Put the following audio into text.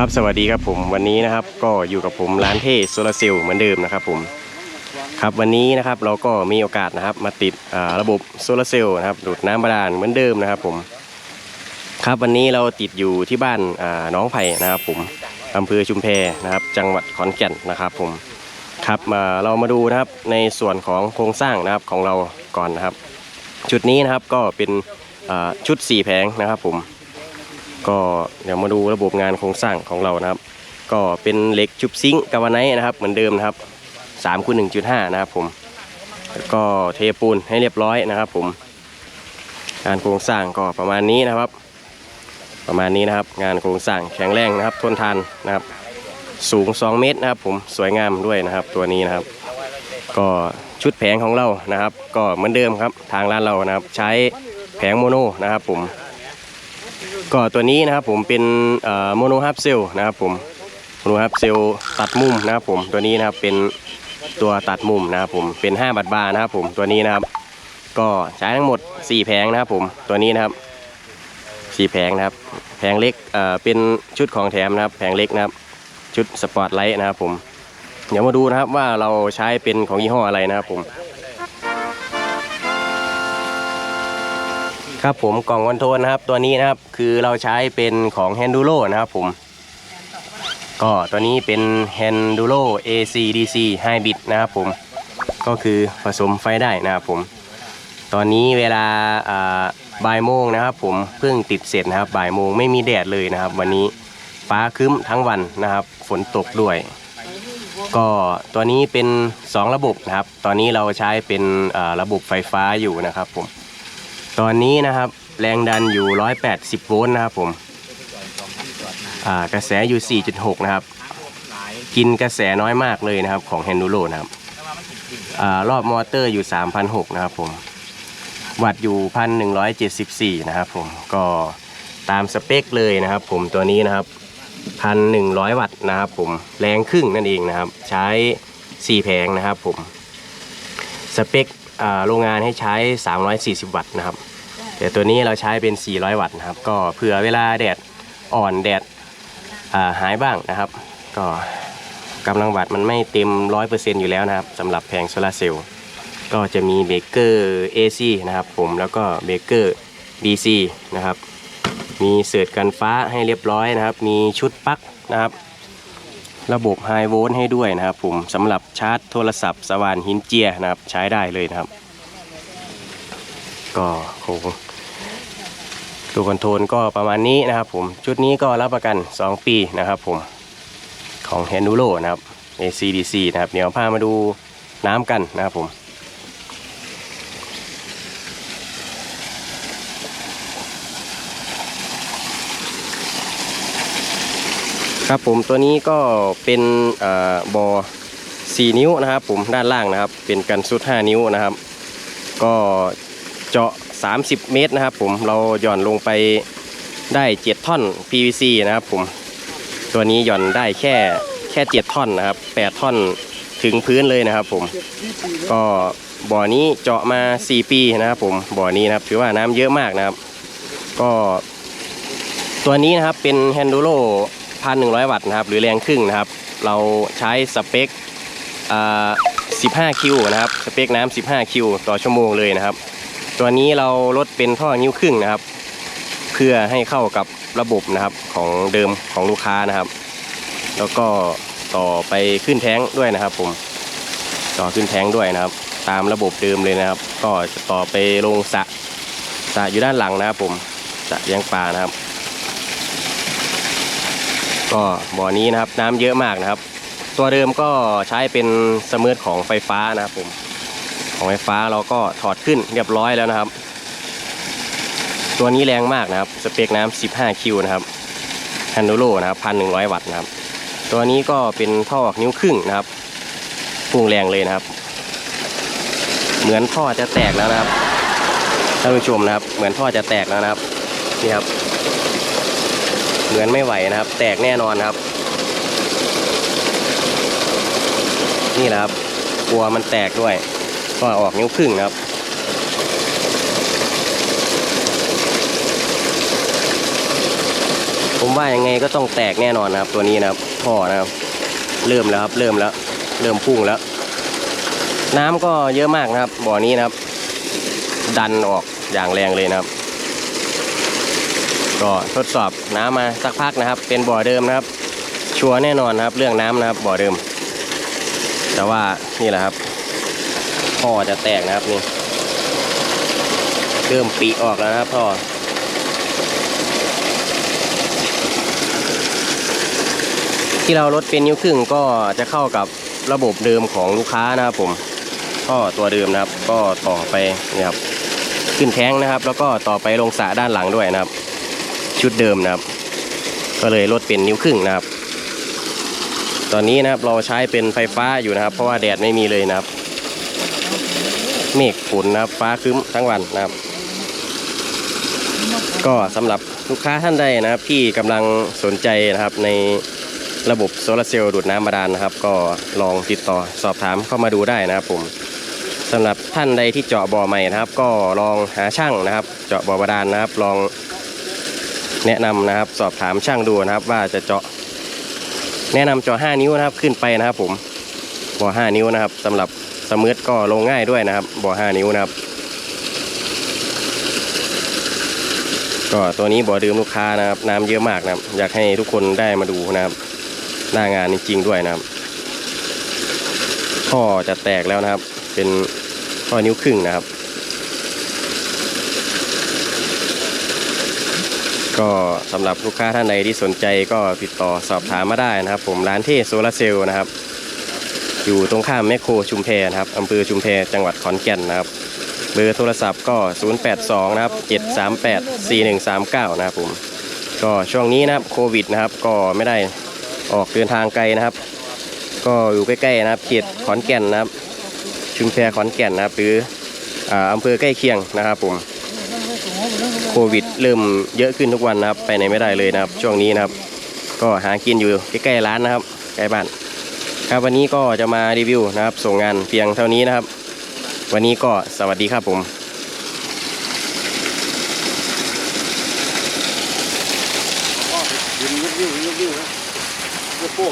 ครับสวัสดีครับผมวันนี้นะครับก็อยู่กับผมร้านเทโซลาเซลล์เหมือนเดิมนะครับผมครับวันนี้นะครับเราก็มีโอกาสนะครับมาติดระบบโซลาเซลล์นะครับดูดน้ำบาดาลเหมือนเดิมนะครับผมครับวันนี้เราติดอยู่ที่บ้านน้องไผ่นะครับผมอำเภอชุมแพนะครับ จังหวัดขอนแก่นนะครับผมครับมาเรามาดูนะครับในส่วนของโครงสร้างนะครับของเราก่อนนะครับ ชุดนี้นะครับก็เป็นชุด4แผงนะครับผม ก็เดี๋ยวมาดูระบบงานโครงสร้างของเรานะครับ ก็เป็นเหล็กชุบซิงค์กาวาไนท์นะครับ เหมือนเดิมนะครับ3คูณ1.5 นะครับผมแล้วก็เทปูนให้เรียบร้อยนะครับ ผม งานโครงสร้างก็ประมาณนี้นะครับ ประมาณนี้นะครับ งานโครงสร้างแข็งแรงนะครับ ทนทานนะครับ สูง 2 เมตรนะครับ ผมสวยงามด้วยนะครับ ตัวนี้นะครับ ก็ชุดแผงของเรานะครับ ก็เหมือนเดิมครับ ทางร้านเรานะครับ ใช้แผงโมโนนะครับ ผม ก็ตัวนี้นะครับผมเป็นโมโนฮับเซลนะครับผมโมโนฮับเซลตัดมุมนะครับผมตัวนี้นะครับเป็นตัวตัดมุมนะครับผมเป็น 5บัตรบาร์นะครับผมตัวนี้นะครับ ก็ใช้ทั้งหมด 4 แผงนะครับผมตัวนี้นะครับ 4 แผงนะครับ แผงเล็กเอ่อเป็นชุดของแถมนะครับ แผงเล็กนะครับ ชุดสปอตไลท์นะครับผมเดี๋ยวมาดูนะครับว่าเราใช้เป็นของยี่ห้ออะไรนะครับผม ครับผมกล่องคอนโทรลนะครับ ตัวนี้นะครับคือเราใช้เป็นของ h a n d u r o นะครับผม ก็ตัวนี้เป็น h a n d u r o ACDC Hybrid นะครับผม ก็คือผสมไฟได้นะครับผม ตอนนี้เวลาบ่ายโมงนะครับผมเพิ่งติดเสร็จนะครับบ่ายโมงไม่มีแดดเลยนะครับ วันนี้ฟ้าครึ้มทั้งวันนะครับ ฝนตกด้วย ก็ตัวนี้เป็น 2 ระบบนะครับ ตอนนี้เราใช้เป็นระบบไฟฟ้าอยู่นะครับผม ตอนนี้นะครับ แรงดันอยู่ 180 โวลต์นะครับผมอ่ากระแสอยู่ 4.6 นะครับ กินกระแสน้อยมากเลยนะครับ ของ h ฮนดูโ o นะครับอารอบมอเตอร์อยู่3,600นะครับผม วัตต์อยู่ 1,174 นะครับผม ก็ตามสเปคเลยนะครับผมตัวนี้นะครับ1,100วัตต์นะครับผมแรงครึ่งนั่นเองนะครับ ใช้ 4 แผงนะครับผม สเปค โรงงานให้ใช้ 340 วัตต์นะครับ แต่ตัวนี้เราใช้เป็น 400 วัตต์นะครับ ก็เผื่อเวลาแดดอ่อนแดดาหายบ้างนะครับ ก็กำลังวัตต์มันไม่เต็ม 100%อยู่แล้วนะครับสำหรับแผงโซลาร์เซลล์ก็จะมีเบรกเกอร์ AC นะครับผมแล้วก็เบรกเกอร์ DC นะครับ มีเสิร์ตกันฟ้าให้เรียบร้อยนะครับ มีชุดปลั๊กนะครับ ระบบไฮโวลต์ให้ด้วยนะครับผมสำหรับชาร์จโทรศัพท์สว่านหินเจียนะครับ ใช้ได้เลยนะครับ ก็คงตัวคอนโทรลก็ประมาณนี้นะครับผมชุดนี้ก็รับประกัน 2 ปีนะครับผมของ h ฮนูโ o นะครับ ACDC นะครับ เดี๋ยวพามาดูน้ำกันนะครับผม ครับผมตัวนี้ก็เป็นอ่อบอ4นิ้วนะครับ ผมด้านล่างนะครับ เป็นกันสุด 5 นิ้วนะครับ ก็เจาะ 30 เมตรนะครับ ผมเราหย่อนลงไปได้ 7 ท่อน PVC นะครับ ผมตัวนี้หย่อนได้แค่แค่ 7 ท่อนนะครับ 8 ท่อนถึงพื้นเลยนะครับ ผมก็บ่อนี้เจาะมา 4 ปีนะครับ ผมบ่อนี้นะครับถือว่าน้ำเยอะมากนะครับ ก็ตัวนี้นะครับเป็น h ฮนดูโ o 1,100 วัตต์นะครับ หรือแรงครึ่งนะครับ เราใช้สเปค15 คิวนะครับ สเปคน้ำ15 คิวต่อชั่วโมงเลยนะครับ ตัวนี้เราลดเป็นท่อนิ้วครึ่งนะครับ เพื่อให้เข้ากับระบบนะครับของเดิมของลูกค้านะครับ แล้วก็ต่อไปขึ้นแท้งด้วยนะครับผม ต่อขึ้นแท้งด้วยนะครับ ตามระบบเดิมเลยนะครับ ก็จะต่อไปลงสะสะอยู่ด้านหลังนะครับผมสะเลี้ยงปลานะครับ ก็บ่อนี้นะครับน้ำเยอะมากนะครับ ตัวเดิมก็ใช้เป็นเสมือของไฟฟ้านะครับผมของไฟฟ้าเราก็ถอดขึ้นเรียบร้อยแล้วนะครับ ตัวนี้แรงมากนะครับสเปคน้ำ15 คิวนะครับฮันโดโลนะครับ1,100วัตต์นะครับ ตัวนี้ก็เป็นท่อนิ้วครึ่งนะครับพุ่งแรงเลยนะครับ เหมือนท่อจะแตกแล้วนะครับท่านผู้ชมนะครับ เหมือนท่อจะแตกแล้วนะครับนี่ครับ เหมือนไม่ไหวนะครับ แตกแน่นอนครับ นี่แหละครับกลัวมันแตกด้วยก็ออกนิ้วครึ่งครับผมว่ายังไงก็ต้องแตกแน่นอนนะครับ ตัวนี้นะครับท่อนะครับ เริ่มแล้วครับ เริ่มแล้ว เริ่มพุ่งแล้ว น้ำก็เยอะมากนะครับ บ่อนี้นะครับ ดันออกอย่างแรงเลยนะครับ ก็ทดสอบน้ำมาสักพักนะครับ เป็นบ่อเดิมนะครับ ชัวร์แน่นอนนะครับ เรื่องน้ำนะครับบ่อเดิม แต่ว่านี่แหละครับท่อจะแตกนะครับนี่เริ่มปีออกแล้วนะครับท่อที่เราลดเป็นนิ้วครึ่งก็จะเข้ากับระบบเดิมของลูกค้านะครับผมท่อตัวเดิมนะครับ ก็ต่อไปนี่ครับขึ้นแท้งนะครับ แล้วก็ต่อไปลงสระด้านหลังด้วยนะครับ ชุดเดิมนะครับ ก็เลยลดเป็นนิ้วครึ่งนะครับ ตอนนี้นะครับเราใช้เป็นไฟฟ้าอยู่นะครับ เพราะว่าแดดไม่มีเลยนะครับ เมฆฝนนะครับ ฟ้าครึ้มทั้งวันนะครับ ก็สำหรับลูกค้าท่านใดนะครับ ที่กำลังสนใจนะครับในระบบโซลาร์เซลล์ดูดน้ำบาดาลนะครับ ก็ลองติดต่อสอบถามเข้ามาดูได้นะครับผมสำหรับท่านใดที่เจาะบ่อใหม่นะครับ ก็ลองหาช่างนะครับ เจาะบ่อบาดาลนะครับ ลอง แนะนำนะครับ สอบถามช่างดูนะครับ ว่าจะเจาะ แนะนำเจาะ5นิ้วนะครับขึ้นไปนะครับผมบ่อ5นิ้วนะครับสำหรับสมืดก็ลงง่ายด้วยนะครับบ่อ5นิ้วนะครับ ก็ตัวนี้บ่อดื่มลูกค้านะครับ น้ำเยอะมากนะครับ อยากให้ทุกคนได้มาดูนะครับ หน้างานจริงๆด้วยนะครับท่อจะแตกแล้วนะครับ เป็นท่อนิ้วครึ่งนะครับ ก็สำหรับลูกค้าท่านใดที่สนใจก็ติดต่อสอบถามมาได้นะครับ ผมร้านเทโซลาเซลล์นะครับ อยู่ตรงข้ามแมคโครชุมแพนะครับอำเภอชุมแพจังหวัดขอนแก่นนะครับ เบอร์โทรศัพท์ก็ 082 นะครับ 738 4139 นะครับผมก็ช่วงนี้นะครับโควิดนะครับก็ไม่ได้ออกเดินทางไกลนะครับ ก็อยู่ใกล้ๆนะครับเขตขอนแก่นนะครับ ชุมแพขอนแก่นนะครับหรืออ่าอำเภอใกล้เคียงนะครับผมโควิด เริ่มเยอะขึ้นทุกวันนะครับ ไปไหนไม่ได้เลยนะครับ ช่วงนี้นะครับ ก็หากินอยู่ใกล้ๆร้านนะครับใกล้บ้านครับวันนี้ก็จะมารีวิวนะครับ ส่งงานเพียงเท่านี้นะครับ วันนี้ก็สวัสดีครับผมยืนยิ้วยิ้วยิ้วยิ้วนโป้